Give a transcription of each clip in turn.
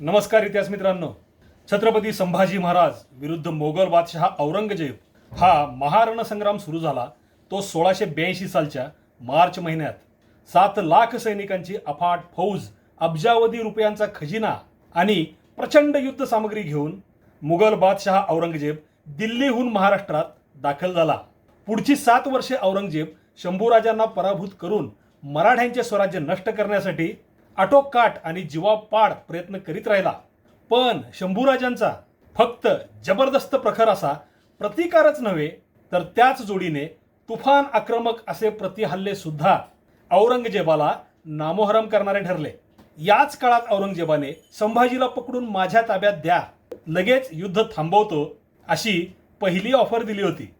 नमस्कार इतिहास मित्रांनो. छत्रपती संभाजी महाराज विरुद्ध मोगल बादशहा औरंगजेब हा महारणसंग्राम सुरू झाला तो सोळाशे ब्याऐंशी सालच्या मार्च महिन्यात. सात लाख सैनिकांची अफाट फौज अब्जावधी रुपयांचा खजिना आणि प्रचंड युद्ध सामग्री घेऊन मुघल बादशहा औरंगजेब दिल्लीहून महाराष्ट्रात दाखल झाला. पुढची सात वर्षे औरंगजेब शंभूराजांना पराभूत करून मराठ्यांचे स्वराज्य नष्ट करण्यासाठी आटोकाट आणि जीवापाड प्रयत्न करीत राहिला. पण शंभूराजांचा फक्त जबरदस्त प्रखर असा प्रतिकारच नव्हे तर त्याच जोडीने तुफान आक्रमक असे प्रतिहल्ले सुद्धा औरंगजेबाला नामोहरम करणारे ठरले. याच काळात औरंगजेबाने संभाजीला पकडून माझ्या ताब्यात द्या लगेच युद्ध थांबवतो अशी पहिली ऑफर दिली होती.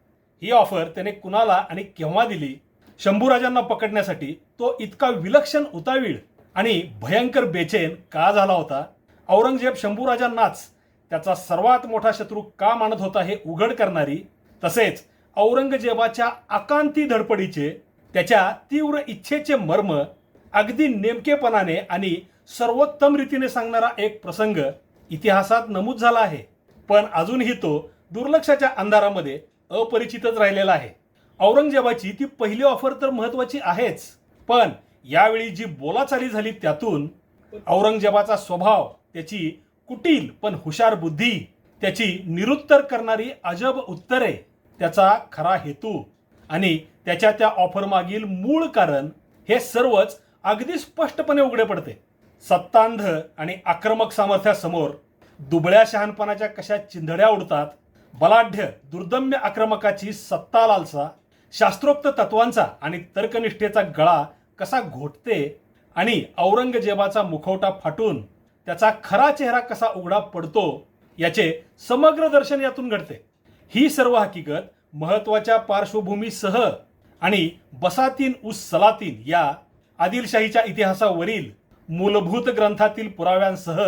ही ऑफर त्याने कुणाला आणि केव्हा दिली? शंभूराजांना पकडण्यासाठी तो इतका विलक्षण उतावीळ आणि भयंकर बेचैन का झाला होता? औरंगजेब शंभूराजांनाच त्याचा सर्वात मोठा शत्रू का मानत होता हे उघड करणारी तसेच औरंगजेबाच्या आकांती धडपडीचे त्याच्या तीव्र इच्छेचे मर्म अगदी नेमकेपणाने आणि सर्वोत्तम रीतीने सांगणारा एक प्रसंग इतिहासात नमूद झाला आहे. पण अजूनही तो दुर्लक्षाच्या अंधारामध्ये अपरिचितच राहिलेला आहे. औरंगजेबाची ती पहिली ऑफर तर महत्वाची आहेच पण यावेळी जी बोलाचाली झाली त्यातून औरंगजेबाचा स्वभाव त्याची कुटील पण हुशार बुद्धी त्याची निरुत्तर करणारी अजब उत्तरे त्याचा खरा हेतू आणि त्याच्या त्या ऑफरमागील मूळ कारण हे सर्वच अगदी स्पष्टपणे उघडे पडते. सत्तांध आणि आक्रमक सामर्थ्यासमोर दुबळ्या शहाणपणाच्या कशा चिंधड्या उडतात बलाढ्य दुर्दम्य आक्रमकाची सत्ता लालसा शास्त्रोक्त तत्वांचा आणि तर्कनिष्ठेचा गळा कसा घोटते आणि औरंगजेबाचा मुखवटा फाटून त्याचा खरा चेहरा कसा उघडा पडतो याचे समग्र दर्शन यातून घडते. ही सर्व हकीकत महत्त्वाच्या पार्श्वभूमीसह आणि बसातीन उस सलातीन या आदिलशाहीच्या इतिहासावरील मूलभूत ग्रंथातील पुराव्यांसह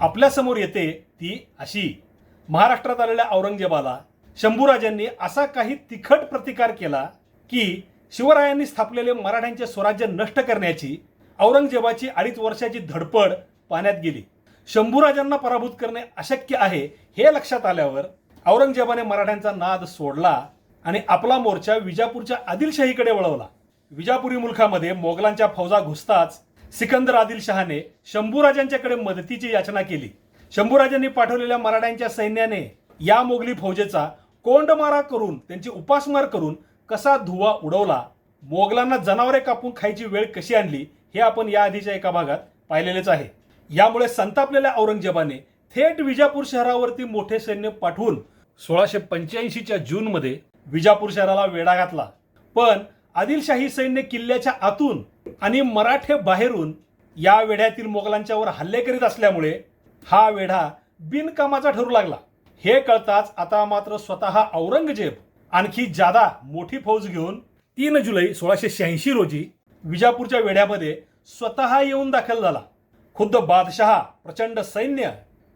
आपल्यासमोर येते ती अशी. महाराष्ट्रात आलेल्या औरंगजेबाला शंभूराजांनी असा काही तिखट प्रतिकार केला की शिवरायांनी स्थापलेले मराठ्यांचे स्वराज्य नष्ट करण्याची औरंगजेबाची अडीच वर्षाची धडपड पाण्यात गेली. शंभूराजांना पराभूत करणे अशक्य आहे हे लक्षात आल्यावर औरंगजेबाने मराठ्यांचा नाद सोडला आणि आपला मोर्चा विजापूरच्या आदिलशाहीकडे वळवला. विजापुरी मुलखामध्ये मोगलांच्या फौजा घुसताच सिकंदर आदिलशहाने शंभूराजांच्याकडे मदतीची याचना केली. शंभूराजांनी पाठवलेल्या मराठ्यांच्या सैन्याने या मोगली फौजेचा कोंडमारा करून त्यांची उपासमार करून कसा धुवा उडवला मोगलांना जनावरे कापून खायची वेळ कशी आणली हे आपण या आधीच्या एका भागात पाहिलेलेच आहे. यामुळे संतापलेल्या औरंगजेबाने थेट विजापूर शहरावरती मोठे सैन्य पाठवून सोळाशे पंच्याऐंशीच्या जूनमध्ये विजापूर शहराला वेढा घातला. पण आदिलशाही सैन्य किल्ल्याच्या आतून आणि मराठे बाहेरून या वेढ्यातील मोगलांच्यावर हल्ले करीत असल्यामुळे हा वेढा बिनकामाचा ठरू लागला. हे कळताच आता मात्र स्वतः औरंगजेब आणखी जादा मोठी फौज घेऊन तीन जुलै सोळाशे शहाऐंशी रोजी विजापूरच्या वेढ्यामध्ये स्वतः येऊन दाखल झाला. खुद्द बादशहा प्रचंड सैन्य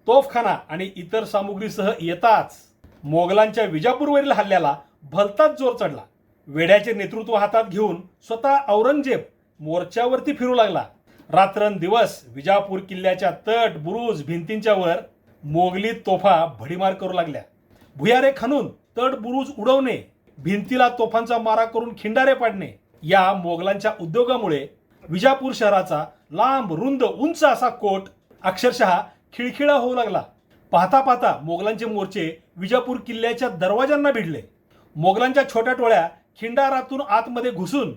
तोफखाना आणि इतर सामुग्रीसह येताच मोगलांच्या विजापूरवरील हल्ल्याला भलताच जोर चढला. वेड्याचे नेतृत्व हातात घेऊन स्वतः औरंगजेब मोर्चावरती फिरू लागला. रात्रंदिवस विजापूर किल्ल्याच्या तट बुरुज भिंतींच्या वर मोगली तोफा भडीमार करू लागल्या. भुयारे खणून तट बुरुज उडवणे भिंतीला तोफांचा मारा करून खिंडारे पाडणे या मोगलांच्या उद्योगामुळे विजापूर शहराचा लांब रुंद उंच असा कोट अक्षरशः खिळखिळा होऊ लागला. पाहता पाहता मोगलांचे मोर्चे विजापूर किल्ल्याच्या दरवाजांना भिडले. मोगलांच्या छोट्या टोळ्या खिंडारातून आतमध्ये घुसून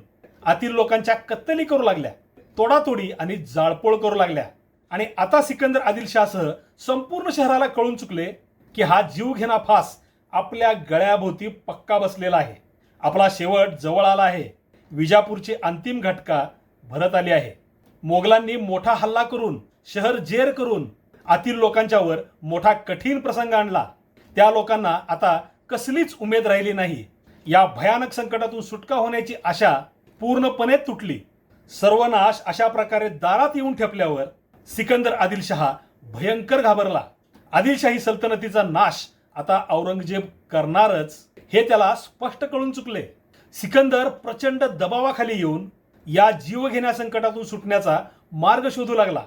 आतील लोकांच्या कत्तली करू लागल्या तोडातोडी आणि जाळपोळ करू लागल्या. आणि आता सिकंदर आदिलशाहसह संपूर्ण शहराला कळून चुकले की हा जीवघेणा फास आपल्या गळ्याभोवती पक्का बसलेला आहे. आपला शेवट जवळ आला आहे. विजापूरची अंतिम घटका भरत आली आहे. मोगलांनी मोठा हल्ला करून शहर जेर करून आतील लोकांच्यावर मोठा कठीण प्रसंग आणला. त्या लोकांना आता कसलीच उमेद राहिली नाही. या भयानक संकटातून सुटका होण्याची आशा पूर्णपणे तुटली. सर्वनाश अशा प्रकारे दारात येऊन ठेपल्यावर सिकंदर आदिलशहा भयंकर घाबरला. आदिलशाही सल्तनतीचा नाश आता औरंगजेब करणारच हे त्याला स्पष्ट कळून चुकले. सिकंदर प्रचंड दबावाखाली येऊन या जीवघेण्या संकटातून सुटण्याचा मार्ग शोधू लागला.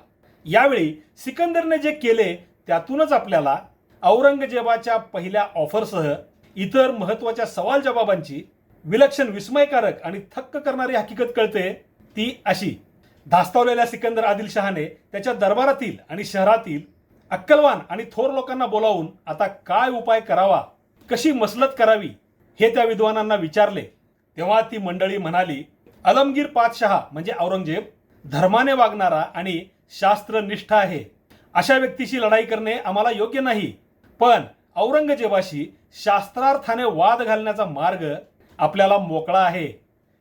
यावेळी सिकंदरने जे केले त्यातूनच आपल्याला औरंगजेबाच्या पहिल्या ऑफरसह इतर महत्त्वाच्या सवाल जबाबांची विलक्षण विस्मयकारक आणि थक्क करणारी हकीकत कळते ती अशी. धास्तावलेल्या सिकंदर आदिलशहाने त्याच्या दरबारातील आणि शहरातील अक्कलवान आणि थोर लोकांना बोलावून आता काय उपाय करावा कशी मसलत करावी हे त्या विद्वानांना विचारले. तेव्हा ती मंडळी म्हणाली अलमगीर पातशहा म्हणजे औरंगजेब धर्माने वागणारा आणि शास्त्रनिष्ठ आहे. अशा व्यक्तीशी लढाई करणे आम्हाला योग्य नाही. पण औरंगजेबाशी शास्त्रार्थाने वाद घालण्याचा मार्ग आपल्याला मोकळा आहे.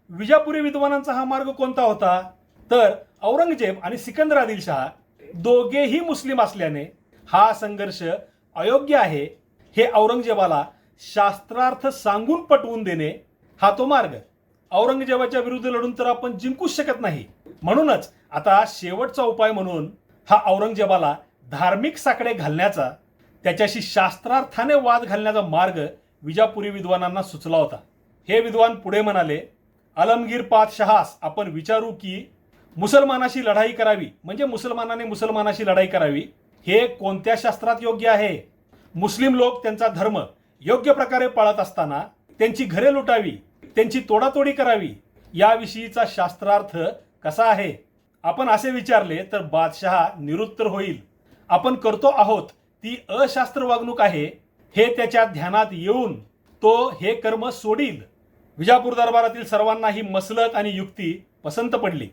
विजापुरी विद्वानांचा हा मार्ग कोणता होता? तर औरंगजेब आणि सिकंदर आदिलशहा दोघेही मुस्लिम असल्याने हा संघर्ष अयोग्य आहे हे औरंगजेबाला शास्त्रार्थ सांगून पटवून देणे हा तो मार्ग. औरंगजेबाच्या विरुद्ध लढून तर आपण जिंकूच शकत नाही. म्हणूनच आता शेवटचा उपाय म्हणून हा औरंगजेबाला धार्मिक साकडे घालण्याचा त्याच्याशी शास्त्रार्थाने वाद घालण्याचा मार्ग विजापुरी विद्वानांना सुचला होता. हे विद्वान पुढे म्हणाले अलमगीर पातशहास आपण विचारू की मुसलमानाशी लढाई करावी म्हणजे मुसलमानाने मुसलमानाशी लढाई करावी हे कोणत्या शास्त्रात योग्य आहे? मुस्लिम लोक त्यांचा धर्म योग्य प्रकारे पाळत असताना त्यांची घरे लुटावी त्यांची तोडातोडी करावी याविषयीचा शास्त्रार्थ कसा आहे? आपण असे विचारले तर बादशहा निरुत्तर होईल. आपण करतो आहोत ती अशास्त्र वागणूक आहे हे त्याच्या ध्यानात येऊन तो हे कर्म सोडील. विजापूर दरबारातील सर्वांना ही मसलत आणि युक्ती पसंत पडली.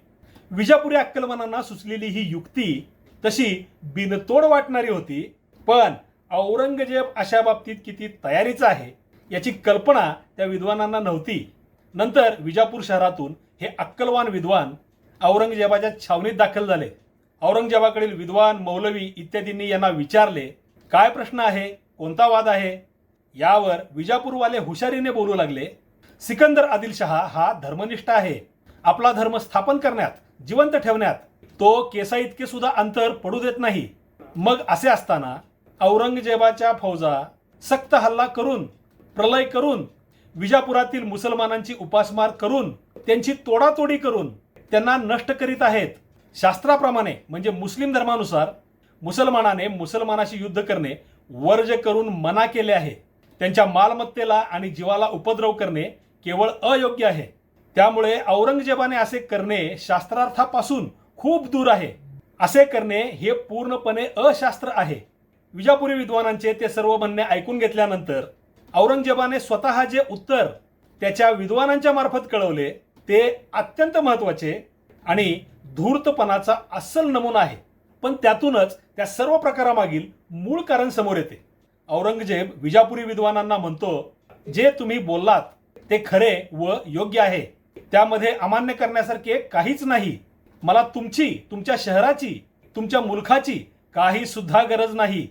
विजापुरी अक्कलमनांना सुचलेली ही युक्ती तशी बिनतोड वाटणारी होती पण औरंगजेब अशा बाबतीत किती तयारीचा आहे याची कल्पना त्या विद्वानांना नव्हती. नंतर विजापूर शहरातून हे अक्कलवान विद्वान औरंगजेबाच्या छावणीत दाखल झाले. औरंगजेबाकडील विद्वान मौलवी इत्यादींनी यांना विचारले काय प्रश्न आहे? कोणता वाद आहे? यावर विजापूरवाले हुशारीने बोलू लागले सिकंदर आदिलशहा हा धर्मनिष्ठ आहे. आपला धर्म स्थापन करण्यात जिवंत ठेवण्यात तो केसा इतके सुद्धा अंतर पडू देत नाही. मग असे असताना औरंगजेबाच्या फौजा सक्त हल्ला करून प्रलय करून विजापुरातील मुसलमानांची उपासमार करून त्यांची तोडातोडी करून त्यांना नष्ट करीत आहेत. शास्त्राप्रमाणे म्हणजे मुस्लिम धर्मानुसार मुसलमानाने मुसलमानाशी युद्ध करणे वर्ज करून मना केले आहे. त्यांच्या मालमत्तेला आणि जीवाला उपद्रव करणे केवळ अयोग्य आहे. त्यामुळे औरंगजेबाने असे करणे शास्त्रार्थापासून खूप दूर आहे. असे करणे हे पूर्णपणे अशास्त्र आहे. विजापुरी विद्वानांचे ते सर्व म्हणणे ऐकून घेतल्यानंतर औरंगजेबाने स्वतः जे उत्तर त्याच्या विद्वानांच्या मार्फत कळवले ते अत्यंत महत्त्वाचे आणि धूर्तपणाचा अस्सल नमुना आहे. पण त्यातूनच त्या सर्व प्रकारामागील मूळ कारण समोर येते. औरंगजेब विजापुरी विद्वानांना म्हणतो जे तुम्ही बोललात ते खरे व योग्य आहे. त्यामध्ये अमान्य करण्यासारखे काहीच नाही. मला तुमची तुमच्या शहराची तुमच्या मुलखाची काही सुद्धा गरज नाही.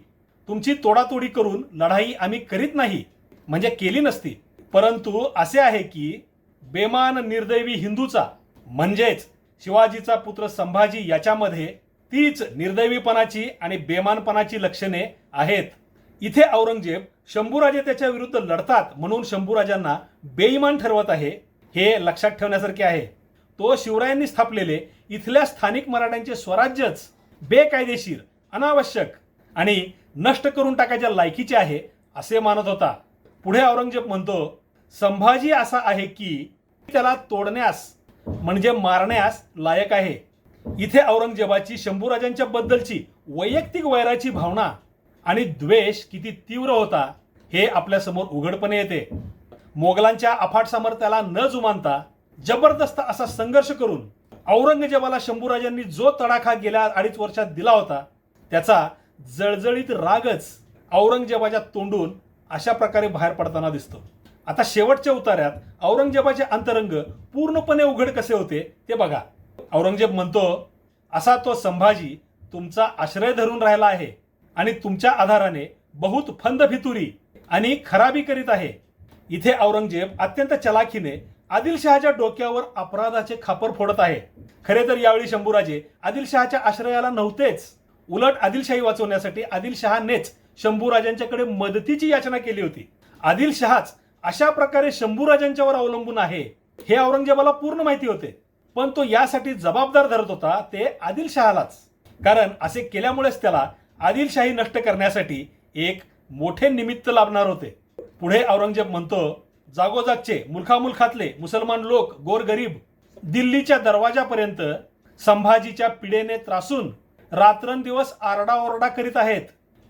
तुमची तोडातोडी करून लढाई आम्ही करीत नाही. म्हणजे केली नसती. परंतु असे आहे की बेमान निर्दैवी हिंदूचा म्हणजेच शिवाजीचा पुत्र संभाजी याच्यामध्ये तीच निर्दैवीपणाची आणि बेमानपणाची लक्षणे आहेत. इथे औरंगजेब शंभूराजे त्याच्या विरुद्ध लढतात म्हणून शंभूराजांना बेईमान ठरवत आहे हे लक्षात ठेवण्यासारखे आहे. तो शिवरायांनी स्थापलेले इथल्या स्थानिक मराठ्यांचे स्वराज्यच बेकायदेशीर अनावश्यक आणि नष्ट करून टाकायच्या लायकीचे आहे असे मानत होता. पुढे औरंगजेब म्हणतो संभाजी असा आहे की त्याला तोडण्यास म्हणजे मारण्यास लायक आहे. इथे औरंगजेबाची शंभूराजांच्या बद्दलची वैयक्तिक वैराची भावना आणि द्वेष किती तीव्र होता हे आपल्यासमोर उघडपणे येते. मोगलांच्या अफाट सामर्थ्याला न जुमानता जबरदस्त असा संघर्ष करून औरंगजेबाला शंभूराजांनी जो तडाखा गेल्या अडीच वर्षात दिला होता त्याचा जळजळीत रागच औरंगजेबाच्या तोंडून अशा प्रकारे बाहेर पडताना दिसतो. आता शेवटच्या उतार्यात औरंगजेबाचे अंतरंग पूर्णपणे उघड कसे होते ते बघा. औरंगजेब म्हणतो असा तो संभाजी तुमचा आश्रय धरून राहिला आहे आणि तुमच्या आधाराने बहुत फंद फितुरी आणि खराबी करीत आहे. इथे औरंगजेब अत्यंत चलाखीने आदिलशहाच्या डोक्यावर अपराधाचे खापर फोडत आहे. खरे तर यावेळी शंभूराजे आदिलशहाच्या आश्रयाला नव्हतेच. उलट आदिलशाही वाचवण्यासाठी आदिलशहानेच शंभूराजांच्याकडे मदतीची याचना केली होती. आदिलशहाच अशा प्रकारे शंभूराजांच्यावर अवलंबून आहे हे औरंगजेबाला पूर्ण माहिती होते. पण तो यासाठी जबाबदार धरत होता ते आदिलशहालाच. कारण असे केल्यामुळेच त्याला आदिलशाही नष्ट करण्यासाठी एक मोठे निमित्त लाभणार होते. पुढे औरंगजेब म्हणतो जागोजागचे मुलखामुलखातले मुसलमान लोक गोरगरीब दिल्लीच्या दरवाजापर्यंत संभाजीच्या पिढेने त्रासून रात्रंदिवस आरडाओरडा करीत आहेत.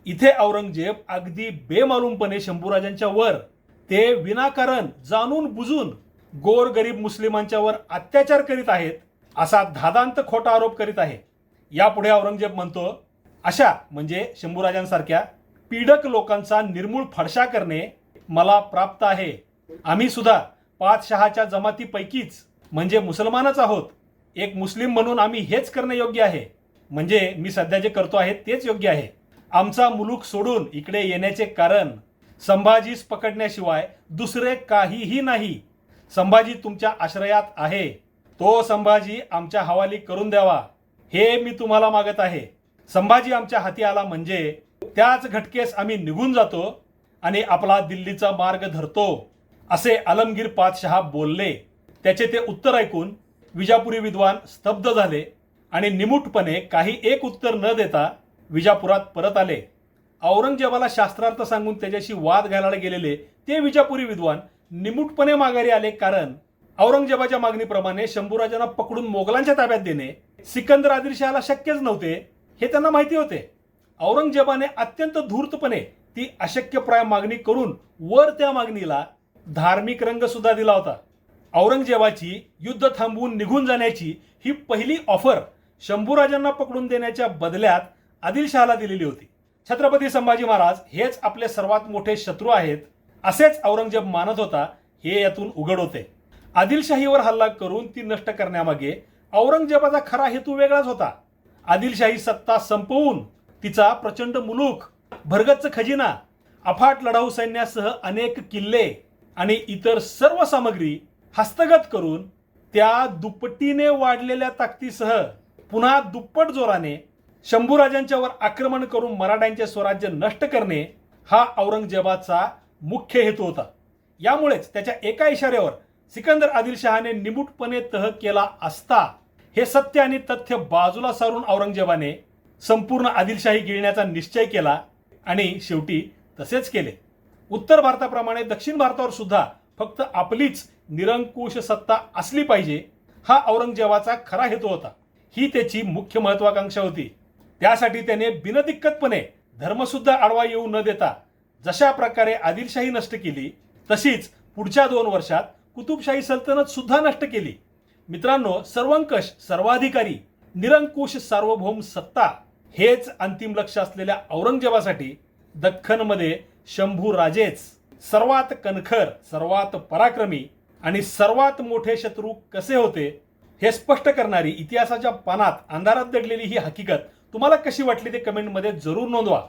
इथे औरंगजेब अगदी बेमालूमपणे शंभूराजांच्या वर ते विनाकारण जाणून बुजून गोरगरीब मुस्लिमांच्या वर अत्याचार करीत आहेत असा धादांत खोटा आरोप करीत आहे. यापुढे औरंगजेब म्हणतो अशा म्हणजे शंभूराजांसारख्या पीडक लोकांचा निर्मूळ फडशा करणे मला प्राप्त आहे. आम्ही सुद्धा पाच शहाच्या जमातीपैकीच म्हणजे मुसलमानच आहोत. एक मुस्लिम म्हणून आम्ही हेच करणे योग्य आहे. म्हणजे मी सध्या जे करतो आहे तेच योग्य आहे. आमचा मुलूक सोडून इकडे येण्याचे कारण संभाजीस पकडण्याशिवाय दुसरे काहीही नाही. संभाजी तुमच्या आश्रयात आहे. तो संभाजी आमच्या हवाली करून द्यावा. हे मी तुम्हाला मागत आहे. संभाजी आमच्या हाती आला म्हणजे त्याच घटकेस आम्ही निघून जातो आणि आपला दिल्लीचा मार्ग धरतो. असे आलमगीर पातशहा बोलले. त्याचे ते उत्तर ऐकून विजापुरी विद्वान स्तब्ध झाले आणि निमूटपणे काही एक उत्तर न देता विजापुरात परत आले. औरंगजेबाला शास्त्रार्थ सांगून त्याच्याशी वाद घालायला गेलेले ते विजापुरी विद्वान निमूटपणे माघारी आले कारण औरंगजेबाच्या मागणीप्रमाणे शंभूराजांना पकडून मोगलांच्या ताब्यात देणे सिकंदर आदिलशहाला शक्यच नव्हते हे त्यांना माहिती होते. औरंगजेबाने अत्यंत धूर्तपणे ती अशक्यप्राय मागणी करून वर त्या मागणीला धार्मिक रंग सुद्धा दिला होता. औरंगजेबाची युद्ध थांबवून निघून जाण्याची ही पहिली ऑफर शंभूराजांना पकडून देण्याच्या बदल्यात आदिलशहाला दिलेली होती. छत्रपती संभाजी महाराज हेच आपले सर्वात मोठे शत्रू आहेत असेच औरंगजेब मानत होता हे यातून उघड होते. आदिलशाहीवर हल्ला करून ती नष्ट करण्यामागे औरंगजेबाचा खरा हेतू वेगळाच होता. आदिलशाही सत्ता संपवून तिचा प्रचंड मुलूक भरगच्च खजिना अफाट लढाऊ सैन्यासह अनेक किल्ले आणि इतर सर्व सामग्री हस्तगत करून त्या दुप्पटीने वाढलेल्या ताकदीसह पुन्हा दुप्पट जोराने शंभूराजांच्यावर आक्रमण करून मराठ्यांचे स्वराज्य नष्ट करणे हा औरंगजेबाचा मुख्य हेतू होता. यामुळेच त्याच्या एका इशाऱ्यावर सिकंदर आदिलशहाने निमूटपणे तह केला असता हे सत्य आणि तथ्य बाजूला सारून औरंगजेबाने संपूर्ण आदिलशाही गिळण्याचा निश्चय केला आणि शेवटी तसेच केले. उत्तर भारताप्रमाणे दक्षिण भारतावर सुद्धा फक्त आपलीच निरंकुश सत्ता असली पाहिजे हा औरंगजेबाचा खरा हेतू होता. ही त्याची मुख्य महत्वाकांक्षा होती. त्यासाठी त्याने बिनदिक्कतपणे धर्मसुद्धा आडवा येऊ न देता जशा प्रकारे आदिलशाही नष्ट केली तशीच पुढच्या दोन वर्षात कुतुबशाही सल्तनत सुद्धा नष्ट केली. मित्रांनो सर्वंकष सर्वाधिकारी निरंकुश सार्वभौम सत्ता हेच अंतिम लक्ष असलेल्या औरंगजेबासाठी दख्खनमध्ये शंभू राजेच सर्वात कणखर सर्वात पराक्रमी आणि सर्वात मोठे शत्रू कसे होते हे स्पष्ट करणारी इतिहासाच्या पानात अंधारात दडलेली ही हकीकत तुम्हाला कशी वाटली ते कमेंटमध्ये जरूर नोंदवा.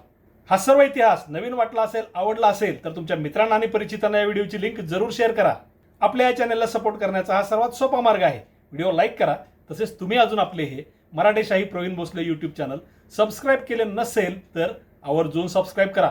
हा सर्व इतिहास नवीन वाटला असेल आवडला असेल तर तुमच्या मित्रांना आणि परिचितांना या व्हिडिओची लिंक जरूर शेअर करा. आपल्या या चॅनलला सपोर्ट करण्याचा हा सर्वात सोपा मार्ग आहे. व्हिडिओ लाईक करा तसेच तुम्ही अजून आपले हे Maratheshahi Praveen Bhosale YouTube channel subscribe केले नसेल तर आवर्जून सबस्क्राईब करा.